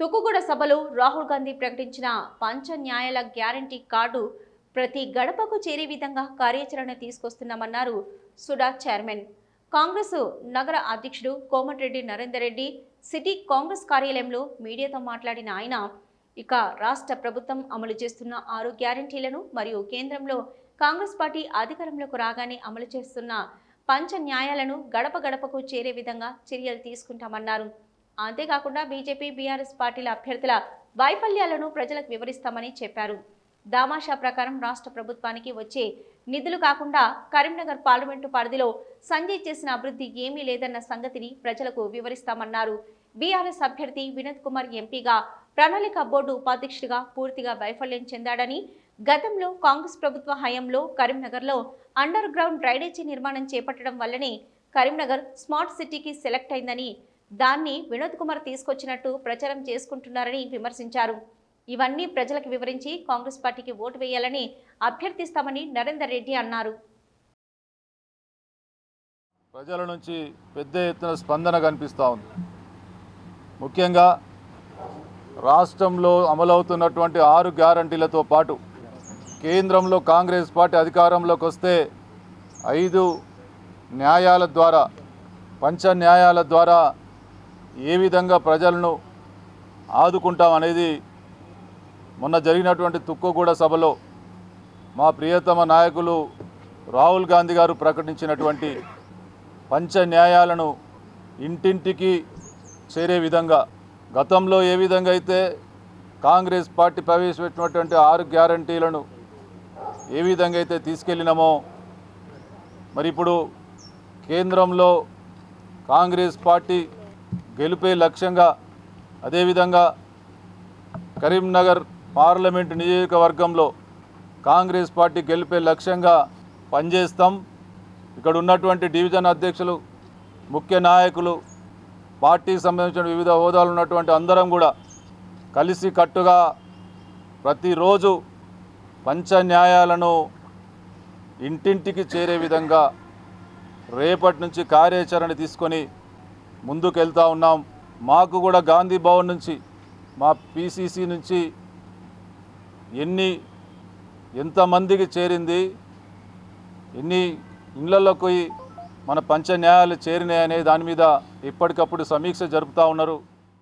తుక్కుగూడ సభలో రాహుల్ గాంధీ ప్రకటించిన పంచ న్యాయాల గ్యారంటీ కార్డు ప్రతి గడపకు చేరే విధంగా కార్యాచరణ తీసుకొస్తున్నామన్నారు సుడా చైర్మన్. కాంగ్రెస్ నగర అధ్యక్షుడు కోమటిరెడ్డి నరేందర్ రెడ్డి సిటీ కాంగ్రెస్ కార్యాలయంలో మీడియాతో మాట్లాడిన ఆయన ఇక రాష్ట్ర ప్రభుత్వం అమలు చేస్తున్న ఆరు గ్యారంటీలను మరియు కేంద్రంలో కాంగ్రెస్ పార్టీ అధికారంలోకి రాగానే అమలు చేస్తున్న పంచ న్యాయాలను గడప గడపకు చేరే విధంగా చర్యలు తీసుకుంటామన్నారు. అంతేకాకుండా బీజేపీ బీఆర్ఎస్ పార్టీల అభ్యర్థుల వైఫల్యాలను ప్రజలకు వివరిస్తామని చెప్పారు. దామాషా ప్రకారం రాష్ట్ర ప్రభుత్వానికి వచ్చే నిధులు కాకుండా కరీంనగర్ పార్లమెంటు పరిధిలో సంజయ్ చేసిన అభివృద్ధి ఏమీ లేదన్న సంగతిని ప్రజలకు వివరిస్తామన్నారు. బీఆర్ఎస్ అభ్యర్థి వినోద్ కుమార్ ఎంపీగా ప్రణాళిక బోర్డు ఉపాధ్యక్షుడిగా పూర్తిగా వైఫల్యం చెందాడని గతంలో కాంగ్రెస్ ప్రభుత్వ హయాంలో కరీంనగర్లో అండర్ గ్రౌండ్ డ్రైనేజీ నిర్మాణం చేపట్టడం వల్లనే కరీంనగర్ స్మార్ట్ సిటీకి సెలెక్ట్ అయిందని దాన్ని వినోద్ కుమార్ తీసుకొచ్చినట్టు ప్రచారం చేసుకుంటున్నారని విమర్శించారు. ఇవన్నీ ప్రజలకు వివరించి కాంగ్రెస్ పార్టీకి ఓటు వేయాలని అభ్యర్థిస్తామని నరేందర్ రెడ్డి అన్నారు. ప్రజల నుంచి పెద్ద ఎత్తున స్పందన కనిపిస్తూ ఉంది. ముఖ్యంగా రాష్ట్రంలో అమలవుతున్నటువంటి ఆరు గ్యారంటీలతో పాటు కేంద్రంలో కాంగ్రెస్ పార్టీ అధికారంలోకి వస్తే ఐదు న్యాయాల ద్వారా పంచ న్యాయాల ద్వారా ఏ విధంగా ప్రజలను ఆదుకుంటాం అనేది మొన్న జరిగినటువంటి తుక్కుగూడ సభలో మా ప్రియతమ నాయకులు రాహుల్ గాంధీ గారు ప్రకటించినటువంటి పంచ న్యాయాలను ఇంటింటికి చేరే విధంగా గతంలో ఏ విధంగా అయితే కాంగ్రెస్ పార్టీ ప్రవేశపెట్టినటువంటి ఆరు గ్యారంటీలను ఏ విధంగా అయితే తీసుకెళ్ళినామో మరి ఇప్పుడు కేంద్రంలో కాంగ్రెస్ పార్టీ గెలిపే లక్ష్యంగా అదేవిధంగా కరీంనగర్ పార్లమెంటు నియోజకవర్గంలో కాంగ్రెస్ పార్టీ గెలిపే లక్ష్యంగా పనిచేస్తాం. ఇక్కడ ఉన్నటువంటి డివిజన్ అధ్యక్షులు ముఖ్య నాయకులు పార్టీకి సంబంధించిన వివిధ హోదాలు ఉన్నటువంటి అందరం కూడా కలిసి కట్టుగా ప్రతిరోజు పంచ న్యాయాలను ఇంటింటికి చేరే విధంగా రేపటి నుంచి కార్యాచరణ తీసుకొని ముందుకు వెళ్తూ ఉన్నాం. మాకు కూడా గాంధీ భవన్ నుంచి మా పిసిసి నుంచి ఎన్ని ఎంతమందికి చేరింది ఎన్ని ఇళ్ళలోకి మన పంచ న్యాయాలు చేరినాయనే దాని మీద ఎప్పటికప్పుడు సమీక్ష జరుపుతూ ఉన్నారు.